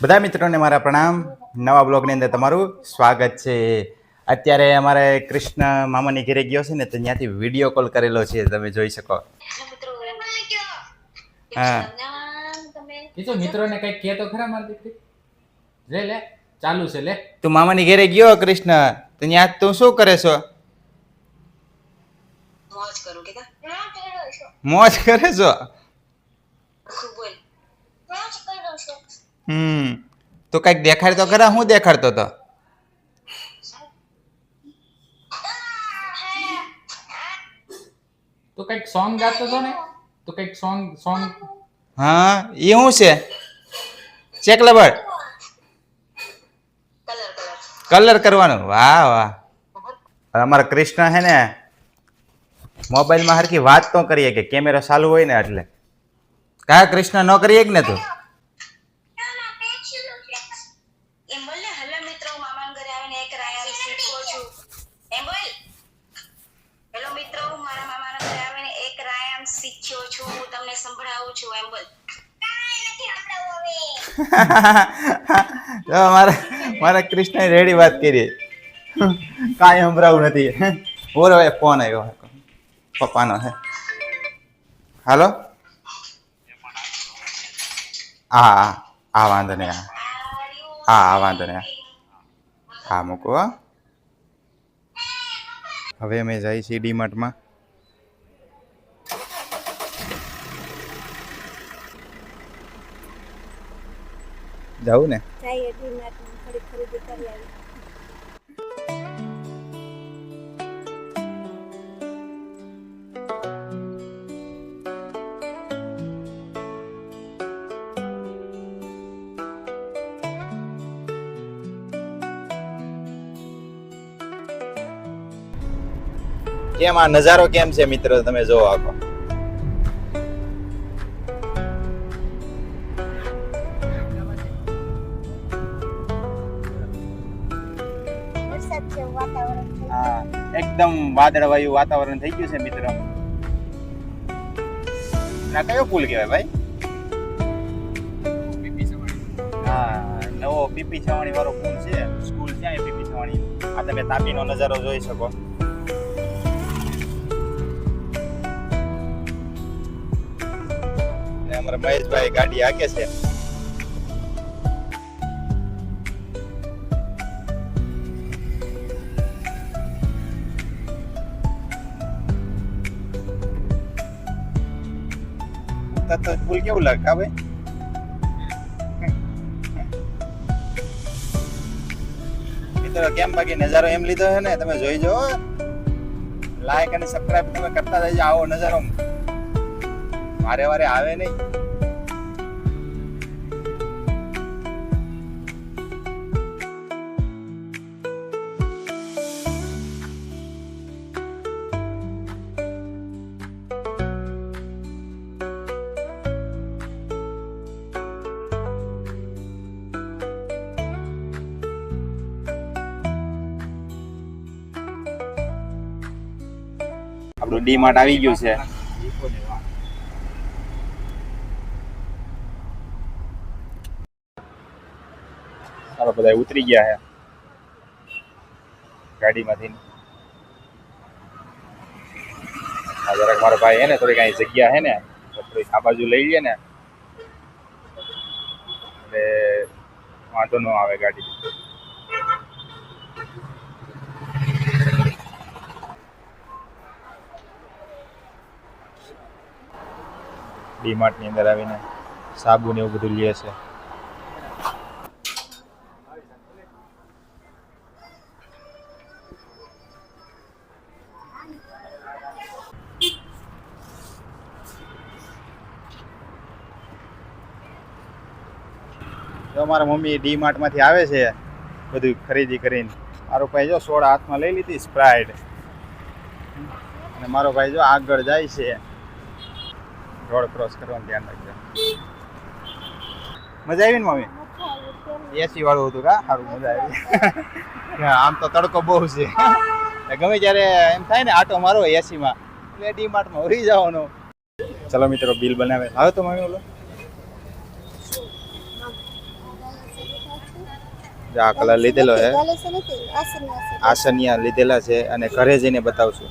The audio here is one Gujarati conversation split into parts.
બધા મિત્રોને મારા પ્રણામ. નવા બ્લોગની અંદર તમારું સ્વાગત છે. અત્યારે અમારે કૃષ્ણ મામાની ઘરે ગયો છે ને તો ત્યાંથી વીડિયો કોલ કરેલો છે તમે જોઈ શકો. હા. તમે મિત્રોને કઈ કે તો ખરા મારી દીકરી? લે લે ચાલુ છે લે. તું મામાની ઘરે ગયો કૃષ્ણ? તો ત્યાં તું શું કરે છો? મોજ કરું કે? મોજ કરે છો ખૂબ બોલ હમ તો કંઈક દેખાડ તો ખરા હું દેખાડતો તો તો કંઈક સોંગ ગાતો હતો ને તો કંઈક સોંગ સોંગ હા એ શું છે ચેક લબર કલર કલર કલર કરવાનું વાહ વાહ અમારા કૃષ્ણ હે ને મોબાઈલમાં હરખી વાત તો કરીએ કે કેમેરો ચાલુ હોય ને એટલે કા કૃષ્ણ ન કરીએ કે ને તું મારા મારા કૃષ્ણ રેડી વાત કરી. કાંઈ સંભળાવું નથી. બોલો હવે ફોન આવ્યો. પપ્પાનો હે. હાલો? હા હા. હા, વાંધો નહીં, હા. હા હા, વાંધો નહીં, હા. મૂકો. હવે અમે જઈએ છીએ ડીમાર્ટમાં. જવું ને? જઈએ ડીમાર્ટમાં થોડી ખરીદી કરી આવી. કેમ આ નજારો કેમ છે મિત્રો? તમે જોવો આખો. હા, એકદમ વાદળવાયું વાતાવરણ થઈ ગયું છે, મિત્રો. ના કયો પુલ કહેવાય ભાઈ? હા, નવો પીપી છાવણી વાળો પુલ છે. સ્કૂલ ક્યાં પીપી છાવણી. આ તમે તાપીનો નજારો જોઈ શકો. અમારા મહેશભાઈ ગાડી હાકે છે. ઉતરતા તો પુલ કેવું લાગે ભાઈ મિત્રો કેમ બાકી નજારો એમ લીધો છે ને તમે જોઈ જો લાઈક અને સબસ્ક્રાઇબ તમે કરતા જજો આવો નજારો મારે વારે આવે નહીં આપણું ડી માર્ટ આવી ગયું છે. બધા ઉતરી ગયા છે. ગાડીમાંથી. જરાક મારો ભાઈ હે ને થોડી કઈ જગ્યા હે ને થોડી થોડીક આ બાજુ લઈ લઈએ ને. એટલે વાંધો ન આવે ગાડી. ડીમાર્ટની અંદર આવીને સાબુ ને એવું બધું લે છે. મારા મમ્મી ડી માંથી આવે છે બધું ખરીદી કરીને. મારો ભાઈ જો સોડા હાથમાં લઈ લીધી સ્પ્રાઇટ અને મારો ભાઈ જો આગળ જાય છે. રોડ ક્રોસ કરવાનું ધ્યાન રાખજો. મજા આવી ને મમ્મી? એસી વાળું હતું કા? સારું મજા આવી. આમ તો તડકો બહુ છે. ગમે ત્યારે એમ થાય ને આટો મારો એસીમાં. એટલે ડી માર્ટમાં ઉરી જવાનો. ચલો મિત્રો બિલ બનાવે. આવે તો મમ્મી જો આ કલર લીધેલો છે. આસનિયા લીધેલા છે અને ઘરે જઈને બતાવશું.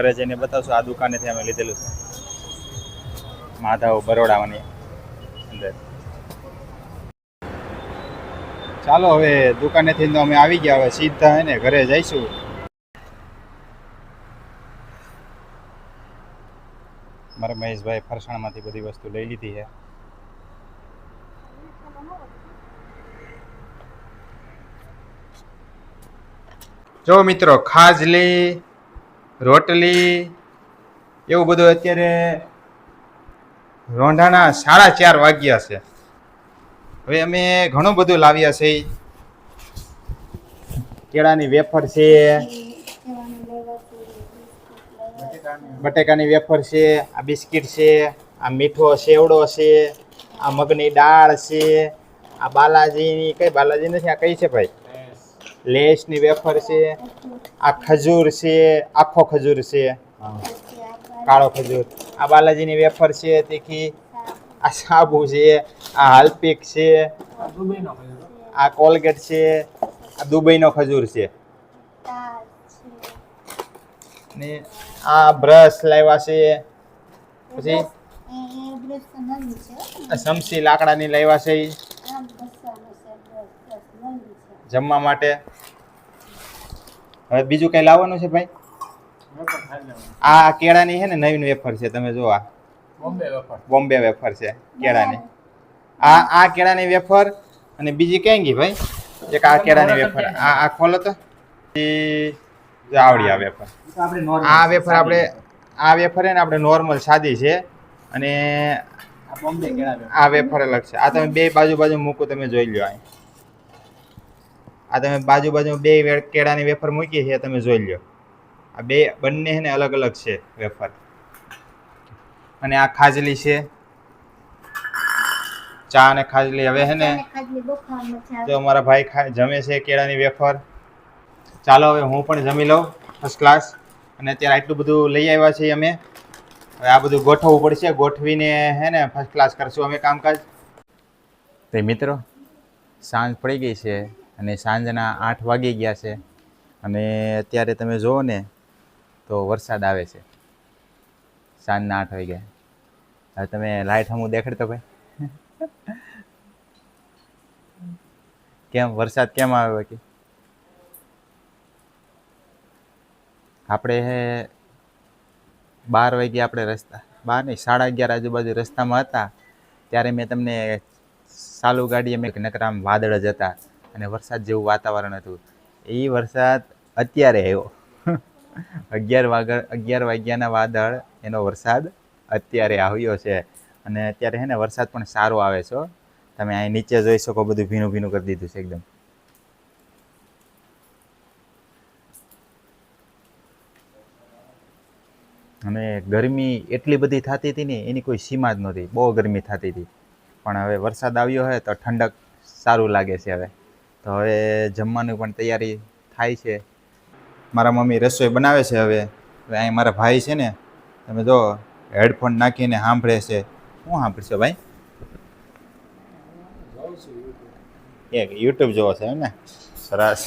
ઘરે જઈને બતાવશું. આ દુકાનેથી અમે લીધેલું છે. માધવ બરોડાવાની અંદર. ચાલો, હવે દુકાનેથી અમે આવી ગયા. હવે સીધા હે ને ઘરે જઈશું. મારા મહેશભાઈ ફરસાણમાંથી બધી વસ્તુ લઈ લીધી છે. જો મિત્રો, ખાજલી રોટલી, એવું બધું અત્યારે રોંઢાના સાડા ચાર વાગ્યા છે. હવે અમે ઘણું બધું લાવ્યા છે. કેળાની વેફર છે. બટેકાની વેફર છે, આ બિસ્કિટ છે, આ મીઠો સેવડો છે, આ મગની દાળ છે, આ બાલાજીની, કઈ બાલાજી નથી, આ કઈ છે ભાઈ? લેસની વેફર છે આ ખજૂર છે આખો ખજૂર છે કાળો ખજૂર. આ બાલાજીની વેફર છે તીખી આ સાબુ છે આ હાલપીક છે આ કોલગેટ છે આ દુબઈનો ખજૂર છે. ને આ બ્રશ લાવ્યા છે પછી સમસી લાકડાની લાવ્યા છે. જમવા માટે. હવે બીજું કઈ લાવવાનું છે ભાઈ? આ કેળાની છે ને નવીન વેફર છે તમે જો આ. બોમ્બે વેફર. છે કેળાની. આ આ કેળાની વેફર અને બીજી કઈ ગઈ ભાઈ? એક આ કેળાની વેફર. આ આ ખોલો તો. આવડી આ વેફર. આ વેફર આપણે આ વેફર છે ને આપણે નોર્મલ સાદી છે અને બોમ્બે આ વેફર અલગ છે. આ તમે બે બાજુ બાજુ મૂકો તમે જોઈ લો અહીં. આ તમે બાજુ બાજુ બે કેળાની વેફર મૂકી છે તમે જોઈ લો આ બે બંને છે ને અલગ અલગ છે વેફર. અને આ ખાજલી છે. ચા અને ખાજલી હવે છે ને જો અમારા ભાઈ જમે છે કેળાની વેફર. ચાલો હવે હું પણ જમી લઉં ફર્સ્ટ ક્લાસ અને અત્યારે આટલું બધું લઈ આવ્યા છીએ અમે. હવે આ બધું ગોઠવવું પડશે ગોઠવીને હે ને ફર્સ્ટ ક્લાસ કરશું અમે કામકાજ. તે મિત્રો સાંજ પડી ગઈ છે. અને સાંજના આઠ વાગી ગયા છે. અને અત્યારે તમે જુઓ ને, તો વરસાદ આવે છે. સાંજના આઠ વાગ્યા. હવે તમે લાઇટ હમું દેખાડતો ભાઈ કેમ, વરસાદ કેમ આવે બાકી? આપણે બાર વાગે આપણે રસ્તા, બાર નહીં, સાડા અગિયાર આજુબાજુ રસ્તામાં હતા. ત્યારે મેં તમને ચાલુ ગાડીએ મેં નકરામ વાદળ જ હતા. અને વરસાદ જેવું વાતાવરણ હતું. એ વરસાદ અત્યારે આવ્યો. અગિયાર વાગળ અગિયાર વાગ્યાના વાદળ એનો વરસાદ અત્યારે આવ્યો છે. અને અત્યારે હે ને વરસાદ પણ સારો આવે છે તમે અહીં નીચે જોઈ શકો બધું ભીનું ભીનું કરી દીધું છે એકદમ. અને ગરમી એટલી બધી થતી હતી ને, એની કોઈ સીમા જ નહોતી. બહુ ગરમી થતી હતી. પણ હવે વરસાદ આવ્યો હોય તો ઠંડક સારું લાગે છે હવે. તો હવે જમવાની પણ તૈયારી થાય છે. મારા મમ્મી રસોઈ બનાવે છે હવે. અહીં મારા ભાઈ છે ને, તમે જો હેડફોન નાખીને સાંભળે છે. શું સાંભળશે ભાઈ? એક યુટ્યુબ જોવો છે ને સરસ.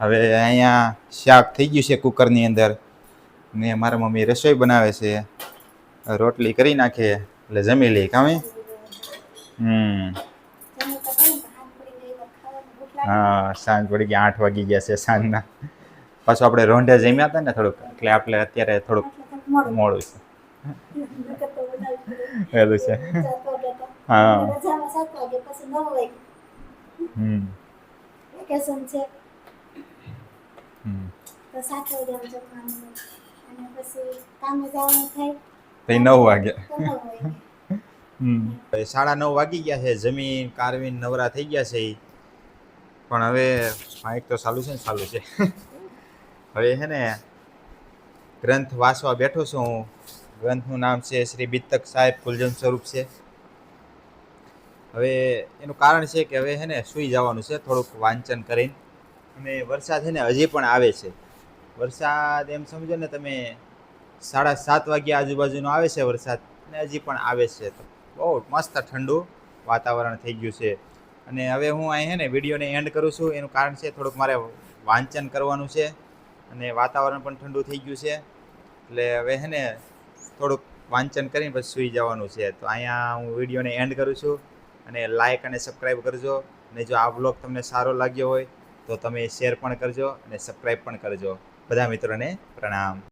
હવે અહીંયા શાક થઈ ગયું છે કુકરની અંદર. ને મારા મમ્મી રસોઈ બનાવે છે. રોટલી કરી નાખે, એટલે જમી લઈ કામે હા સાંજ પડી ગયા આઠ વાગી ગયા છે સાંજના. પાછું આપણે રોંઢે જમ્યા હતા ને થોડુંક એટલે આપણે અત્યારે થોડુંક મોડું છે. વહેલું છે. હા. હમ. વેકેશન છે હમ. તો સાત વાગ્યા જમવાનું. અને પછી કામે જવાનું થાય. તો નવ વાગે. તો ન હોય હમ સાડા નવ વાગી ગયા છે, જમીન, કારવીન, નવરા થઈ ગયા છે પણ હવે માઇક તો ચાલુ છે ને, ચાલુ છે. હવે છે ને ગ્રંથ વાંચવા બેઠો છું હું. ગ્રંથનું નામ છે શ્રી બિત્તક સાહેબ કુલજન સ્વરૂપ છે. હવે એનું કારણ છે કે હવે છે ને સૂઈ જવાનું છે, થોડુંક વાંચન કરીને. અને વરસાદ છે ને હજી પણ આવે છે. વરસાદ એમ સમજો ને તમે, સાડા સાત વાગ્યા આજુબાજુનો આવે છે વરસાદ, ને હજી પણ આવે છે. તો બહુ મસ્ત ઠંડુ વાતાવરણ થઈ ગયું છે. અને હવે હું અહીં હે ને વિડીયોને એન્ડ કરું છું. એનું કારણ છે થોડુંક મારે વાંચન કરવાનું છે અને વાતાવરણ પણ ઠંડુ થઈ ગયું છે. એટલે હવે હે ને થોડુંક વાંચન કરીને પછી સૂઈ જવાનું છે. તો અહીંયા હું વિડીયોને એન્ડ કરું છું અને લાઇક અને સબસ્ક્રાઈબ કરજો. અને જો આ બ્લોગ તમને સારો લાગ્યો હોય તો તમે શેર પણ કરજો અને સબસ્ક્રાઈબ પણ કરજો. બધા મિત્રોને પ્રણામ.